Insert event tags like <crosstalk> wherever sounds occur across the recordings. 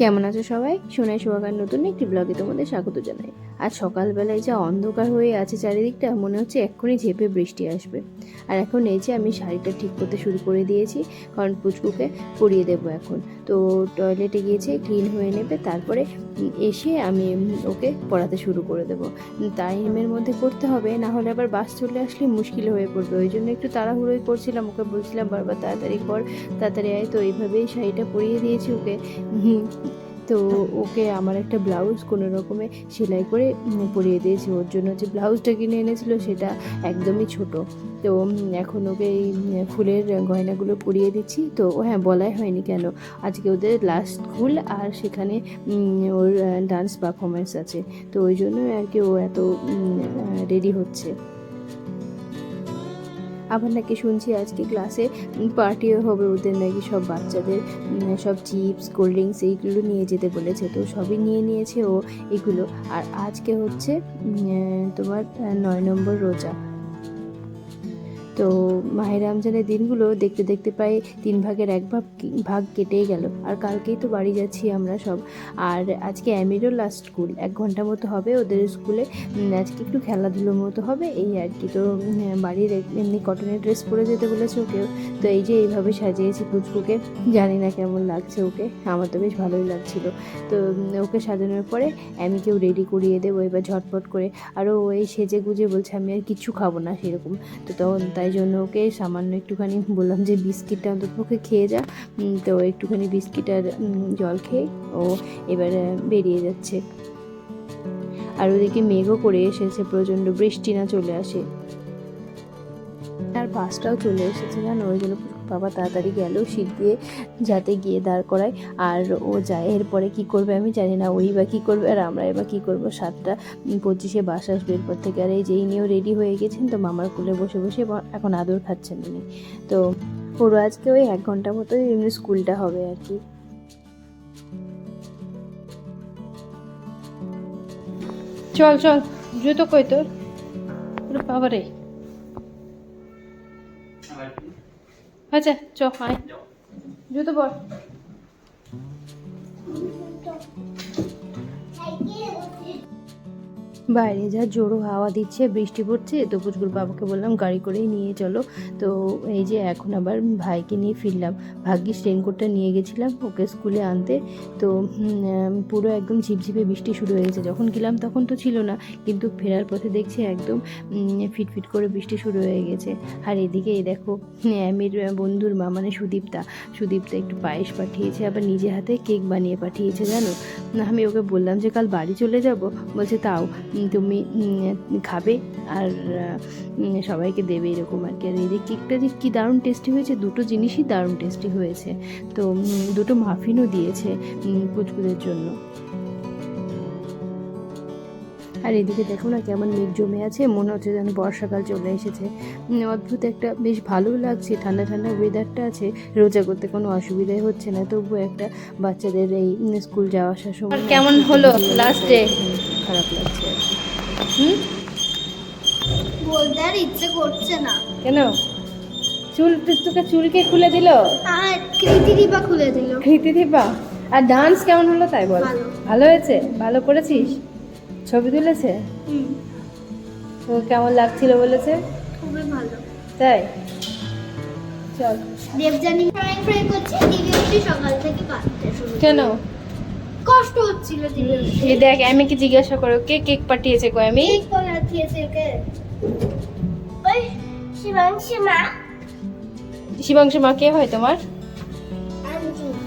কেমন আছো সবাই? সোনাই সোহাগার নতুন একটি ব্লগে তোমাদের স্বাগত জানাই। আজ সকালবেলায় যা অন্ধকার হয়ে আছে চারিদিকটা, মনে হচ্ছে এক্ষুনি ঝেপে বৃষ্টি আসবে। আর এখন এই যে আমি শাড়িটা ঠিক করতে শুরু করে দিয়েছি, কারণ পুচকুকে পরিয়ে দেবো এখন। তো টয়লেটে গিয়েছে ক্লিন হয়ে নেবে, তারপরে এসে আমি ওকে পড়াতে শুরু করে দেবো। টাইমের মধ্যে করতে হবে, না হলে আবার বাস চলে আসলে মুশকিল হয়ে পড়বে। ওই জন্য একটু তাড়াহুড়োই করছিলাম, ওকে বলছিলাম, বারবার তাড়াতাড়ি কর, তাড়াতাড়ি আয়। তো এইভাবেই শাড়িটা পরিয়ে দিয়েছি ওকে। তো ওকে আমার একটা ব্লাউজ কোনো রকমে সেলাই করে পরিয়ে দিয়েছি। ওর জন্য যে ব্লাউজটা কিনে এনেছিল সেটা একদমই ছোট। তো এখন ওকে এই ফুলের গয়নাগুলো পরিয়ে দিচ্ছি। তো ও হ্যাঁ বলাই হয়নি কেন? আজকে ওদের লাস্ট স্কুল আর সেখানে ওর ডান্স পারফরমেন্স আছে। তো ওই জন্য আর কি ও এত রেডি হচ্ছে। আবার নাকি শুনছি আজকে ক্লাসে পার্টিও হবে ওদের নাকি সব বাচ্চাদের সব চিপস কোল্ড ড্রিঙ্কস এইগুলো নিয়ে যেতে বলেছে। তো সবই নিয়ে নিয়েছে ও এগুলো। আর আজকে হচ্ছে তোমার নয় নম্বর রোজা। তো মাহের রমজানের দিনগুলো দেখতে দেখতে প্রায় তিন ভাগের এক ভাগ ভাগ কেটেই গেল। আর কালকেই তো বাড়ি যাচ্ছি আমরা সব। আর আজকে অ্যামিরও লাস্ট স্কুল এক ঘণ্টা মতো হবে ওদের স্কুলে আজকে একটু খেলাধুলোর মতো হবে, এই আর কি। তো বাড়ির এমনি কটনের ড্রেস পরে যেতে বলেছে ওকেও। তো এই যে এইভাবে সাজিয়েছি পুচকুকে। জানি না কেমন লাগছে ওকে। আমার তো বেশ ভালোই লাগছিল। তো ওকে সাজানোর পরে আমি কেউ রেডি করিয়ে দেবো এবার ঝটপট করে। আরও ওই সেজে গুজে বলছে, আমি আর কিচ্ছু খাব না সেরকম। তো তখন তাই জন্য ওকে সামান্য একটুখানি বললাম যে বিস্কিটটা অন্তত ওকে খেয়ে যা। তো একটুখানি বিস্কিট আর জল খেয়ে ও এবার বেরিয়ে যাচ্ছে। আর ওদিকে মেঘও করে এসেছে, প্রচণ্ড বৃষ্টি না চলে আসে। আর বাসটাও চলে এসেছে, জানো? ওই জন্য বাবা তাড়াতাড়ি গেল শীত দিয়ে যাতে গিয়ে দাঁড় করায়। আর ও যায়, এরপরে কি করবে আমি জানি না, ওই বা কী করবে আর আমরা এবার কী করব? সাতটা পঁচিশে বাস আসবে এরপর থেকে। আর এই যেই নিয়েও রেডি হয়ে গেছেন, তো মামার কোলে বসে বসে এখন আদর খাচ্ছেন উনি তো ওর আজকে ওই এক ঘণ্টা মতো এমনি স্কুলটা হবে আর কি। চল চল, জুতো কই তোর? ওরে আচ্ছা চ আয়। জুতো পর। বাইরে যা জোরো হাওয়া দিচ্ছে, বৃষ্টি পড়ছে, তো পুচকুর বাবাকে বললাম, গাড়ি করেই নিয়ে চলো। তো এই যে এখন আবার ভাইকে নিয়ে ফিরলাম। ভাগ্যিস রেনকোটটা নিয়ে গেছিলাম ওকে স্কুলে আনতে। তো পুরো একদম ঝিপঝিপে বৃষ্টি শুরু হয়ে গেছে। যখন গেলাম তখন তো ছিল না, কিন্তু ফেরার পথে দেখছি একদম ফিটফিট করে বৃষ্টি শুরু হয়ে গেছে। আর এদিকে এই দেখো, আমির বন্ধুর মা মানে সুদীপ্তা সুদীপ্তা একটু পায়েস পাঠিয়েছে, আবার নিজে হাতে কেক বানিয়ে পাঠিয়েছে, জানো? আমি ওকে বললাম যে, কাল বাড়ি চলে যাব? বলছে, তাও। তুমি খাবে আর সবাইকে দেবে এরকম আর কি। আর এই যে কেকটা যে কী দারুণ টেস্টি হয়েছে দুটো জিনিসই দারুণ টেস্টি হয়েছে। তো দুটো মাফিনও দিয়েছে পুচকুদের জন্য। আর এদিকে দেখো না কেমন মেঘ জমে আছে মনে হচ্ছে যেন বর্ষাকাল চলে এসেছে। অদ্ভুত একটা বেশ ভালো লাগছে ঠান্ডা ঠান্ডা ওয়েদারটা আছে রোজা করতে কোনো অসুবিধাই হচ্ছে না। তবুও একটা বাচ্চাদের এই স্কুল যাওয়া আসার সময় কেমন হলো day? খারাপ লাগছে আর কি। হুম? বলতে আর ইচ্ছে করছে না। কেন? চুল তোকে চুলকে খুলে দিল? আর কৃতি দিবা খুলে দিল। কৃতি দিবা আর ডান্স কেমন হলো তাই বল। ভালো। হয়েছে? ভালো করেছিস? ছবি তুলেছে? হুম। তো কেমন লাগছিল বলেছে? খুবই ভালো। তাই? চল দেবজানি ফ্রাই ফ্রাই করছে দিদি সকাল থেকে কেন? কষ্ট হচ্ছিল দিদি এই দেখ আমি কি জিজ্ঞাসা করো কে কেক পাঠিয়েছে কো আমি? ঠিক করে দিয়েছে ওকে ওই শিবাংশী মা। শিবাংশ মা কে হয় তোমার?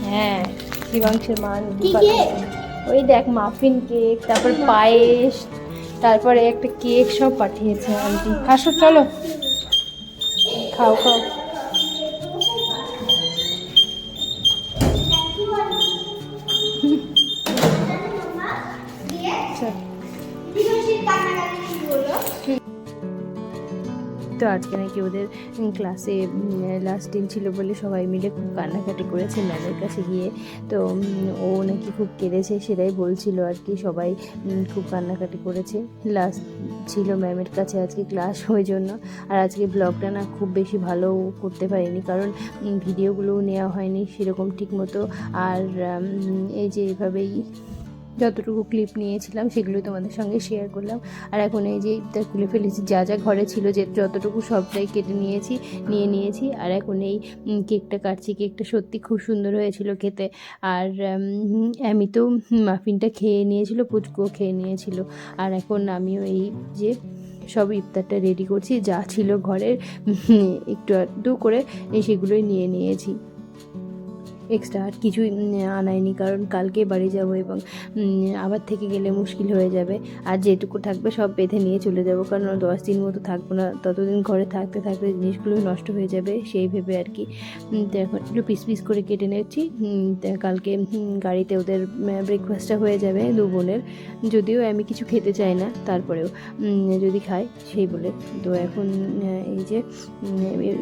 হ্যাঁ শিবাংশের মা কি পাঠিয়েছে। ওই দেখ মাফিন কেক তারপর পায়েস তারপরে একটা কেক সব পাঠিয়েছে আন্টি। আসো চলো। খাও খাও। তো আজকে নাকি ওদের ক্লাসে লাস্ট দিন ছিল বলে সবাই মিলে খুব কান্নাকাটি করেছে ম্যামের কাছে গিয়ে। তো ও নাকি খুব কেঁদেছে সেটাই বলছিল আর কি, সবাই খুব কান্নাকাটি করেছে। লাস্ট ছিল ম্যামের কাছে আজকে ক্লাস <laughs> ওই জন্য। আর আজকে ব্লগটা না খুব বেশি ভালো করতে পারিনি কারণ ভিডিওগুলোও নেওয়া হয়নি সেরকম ঠিক মতো আর এই যে এইভাবেই যতটুকু ক্লিপ নিয়েছিলাম সেগুলো তোমাদের সঙ্গে শেয়ার করলাম। আর এখন এই যে ইফতার খুলে ফেলেছি, যা যা ঘরে ছিল, যে যতটুকু সবটাই কেটে নিয়েছি, নিয়ে নিয়েছি। আর এখন এই কেকটা কাটছি। কেকটা সত্যি খুব সুন্দর হয়েছিল খেতে। আর আমি তো মাফিনটা খেয়ে নিয়েছিল, পুচকুও খেয়ে নিয়েছিল। আর এখন আমিও এই যে সব ইফতারটা রেডি করছি। যা ছিল ঘরের একটু আধটু করে সেগুলোই নিয়ে নিয়েছি। এক্সট্রা আর কিছুই উম, আনাইনি কারণ কালকে বাড়ি যাব এবং আবার থেকে গেলে মুশকিল হয়ে যাবে। আর যেটুকু থাকবে সব বেঁধে নিয়ে চলে যাব। কারণ দশ দিন মতো থাকব না। ততদিন ঘরে থাকতে থাকতে জিনিসগুলো নষ্ট হয়ে যাবে সেই ভেবে আর কি। এখন একটু পিস পিস করে কেটে নিচ্ছি। কালকে গাড়িতে ওদের ব্রেকফাস্টটা হয়ে যাবে দু বোনের। যদিও আমি কিছু খেতে চাই না তারপরেও যদি খাই সেই বলে। তো এখন এই যে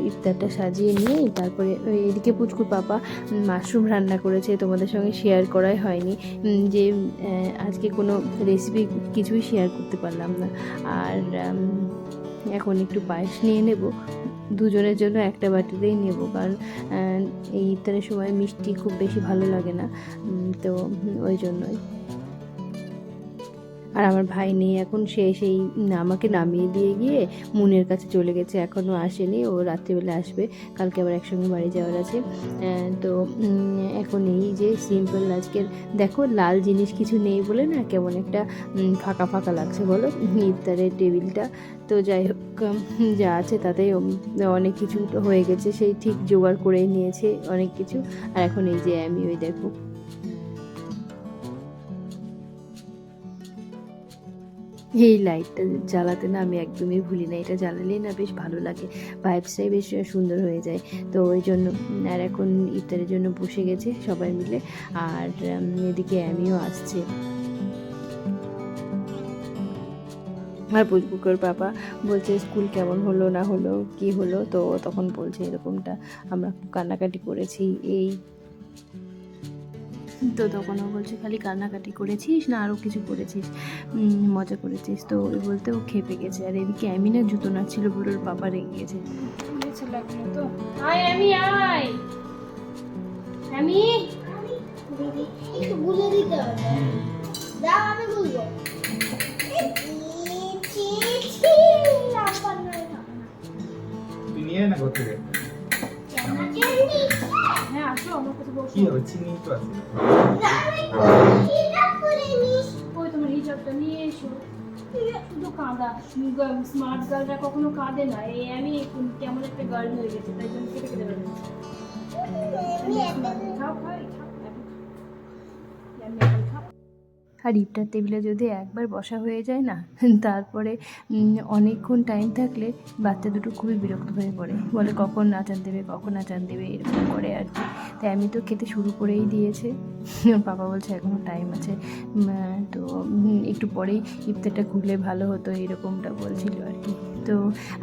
ইফতারটা সাজিয়ে নিয়ে তারপরে এদিকে পুচকুর পাপা মাশরুম রান্না করেছে, তোমাদের সঙ্গে শেয়ার করাই হয়নি। যে আজকে কোনো রেসিপি কিছুই শেয়ার করতে পারলাম না। আর এখন একটু পায়েস নিয়ে নেব। দুজনের জন্য একটা বাটিতেই নেব, কারণ এই ইফতারের সময় মিষ্টি খুব বেশি ভালো লাগে না। তো, ওই জন্যই। আর আমার ভাই নেই এখন, সে সেই আমাকে নামিয়ে দিয়ে গিয়ে মুনের কাছে চলে গেছে এখনও আসেনি, ও রাত্রিবেলা আসবে, কালকে আবার একসঙ্গে বাড়ি যাওয়ার আছে। তো এখন এই যে সিম্পল আজকের, দেখো লাল জিনিস কিছু নেই বলে না কেমন একটা ফাঁকা ফাঁকা লাগছে বলো, ইফতারের টেবিলটা। তো যাই হোক যা আছে তাতে অনেক কিছু হয়ে গেছে, সেই ঠিক জোগাড় করেই নিয়েছে অনেক কিছু। আর এখন এই যে আমি ওই দেখো এই লাইটটা জ্বালাতে না আমি একদমই ভুলি না। এটা জ্বালালেই না বেশ ভালো লাগে। ভাইবসটাই বেশ সুন্দর হয়ে যায়। তো ওই জন্য, আর এখন ইফতারের জন্য বসে গেছে সবাই মিলে। আর এদিকে আমিও আসছে। আর পুচকুকর পাপা বলছে, স্কুল কেমন হলো, না হলো, কি হলো? তো তখন বলছে এরকমটা। আমরা কান্নাকাটি করেছি। এই তো তখন ও বলছে খালি কান্নাকাটি করেছিস না আরও কিছু করেছিস? মজা করেছিস। তো ওই বলতে ও খেপে গেছে। আর এদিকে আমি না জুতো নাচ্ছিল বলে ওর বাবা রেগে গেছে। গেছে তো। আয় আমি আয়। আমি দিদি একটু বুঝে দিতে হবে। কি হবে চিনি তো আছে স্মার্ট গার্লরা কখনো কাঁদে না এই আমি কেমন একটা গার্ল হয়ে গেছে তাই জন্য কেটে কেটে আর ইফতার টেবিলে যদি একবার বসা হয়ে যায় না, তারপরে অনেকক্ষণ টাইম থাকলে বাচ্চা দুটো খুবই বিরক্ত হয়ে পড়ে। বলে, কখন আচার দেবে? কখন আচার দেবে? এরকম করে আর কি। তাই আমি তো খেতে শুরু করেই দিয়েছে। বাবা বলছে এখনও টাইম আছে। তো একটু পরেই ইফতারটা খুললে ভালো হতো, এরকমটা বলছিল আর কি। তো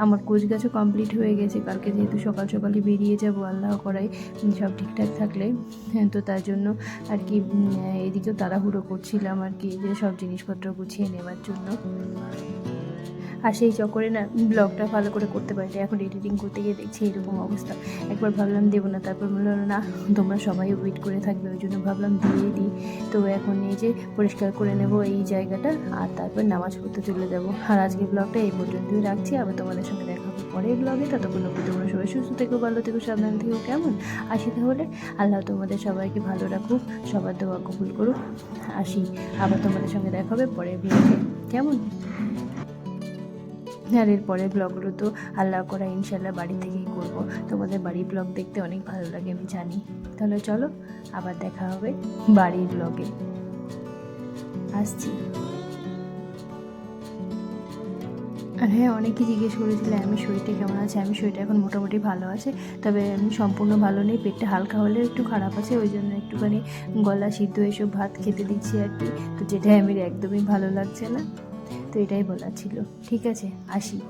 আমার কোচ গাছও কমপ্লিট হয়ে গেছে। কালকে যেহেতু সকাল সকালে বেরিয়ে যাব আল্লাহ করাই সব ঠিকঠাক থাকলে হ্যাঁ, তো তার জন্য আর কি এদিকেও তাড়াহুড়ো করছিলাম আর কি যে সব জিনিসপত্র গুছিয়ে নেওয়ার জন্য। আর সেই চক্করে না ব্লগটা ভালো করে করতে পারি এখন এডিটিং করতে গিয়ে দেখছি এরকম অবস্থা। একবার ভাবলাম দেবো না, তারপর বলল না, তোমরা সবাই ওয়েট করে থাকবে, ওই জন্য ভাবলাম দিয়ে দিই। তো এখন এই যে পরিষ্কার করে নেব এই জায়গাটা আর তারপর নামাজ পড়তে চলে যাব। আর আজকে ব্লগটা এই পর্যন্তই রাখছি। আবার তোমাদের সঙ্গে দেখা হবে পরের ব্লগে ততক্ষণ অবধি তোমরা সবাই সুস্থ থেকো, ভালো থেকো, সাবধান থেকো, কেমন? আসি তাহলে। আল্লাহ তোমাদের সবাইকে ভালো রাখুক, সবার দোয়া কবুল করুক। আসি। আবার তোমাদের সঙ্গে দেখা হবে পরের ব্লগে কেমন? আর এর পরের ব্লগগুলো তো আল্লাহ করা ইনশাল্লাহ বাড়ি থেকেই করব। তোমাদের বাড়ির ব্লগ দেখতে অনেক ভালো লাগে, আমি জানি। তাহলে চলো, আবার দেখা হবে বাড়ির ব্লগে। আসছি। আর হ্যাঁ অনেকেই জিজ্ঞেস করেছিল, আমি শরীরটা কেমন আছে? আমি শরীরটা এখন মোটামুটি ভালো আছে, তবে আমি সম্পূর্ণ ভালো নেই, পেটটা হালকা হলে একটু খারাপ আছে, ওই জন্য একটুখানি গলা সিদ্ধ এসব ভাত খেতে দিচ্ছি আর কি। তো যেটা আমি, একদমই ভালো লাগছে না। এটাই বলার ছিল। ঠিক আছে আসি।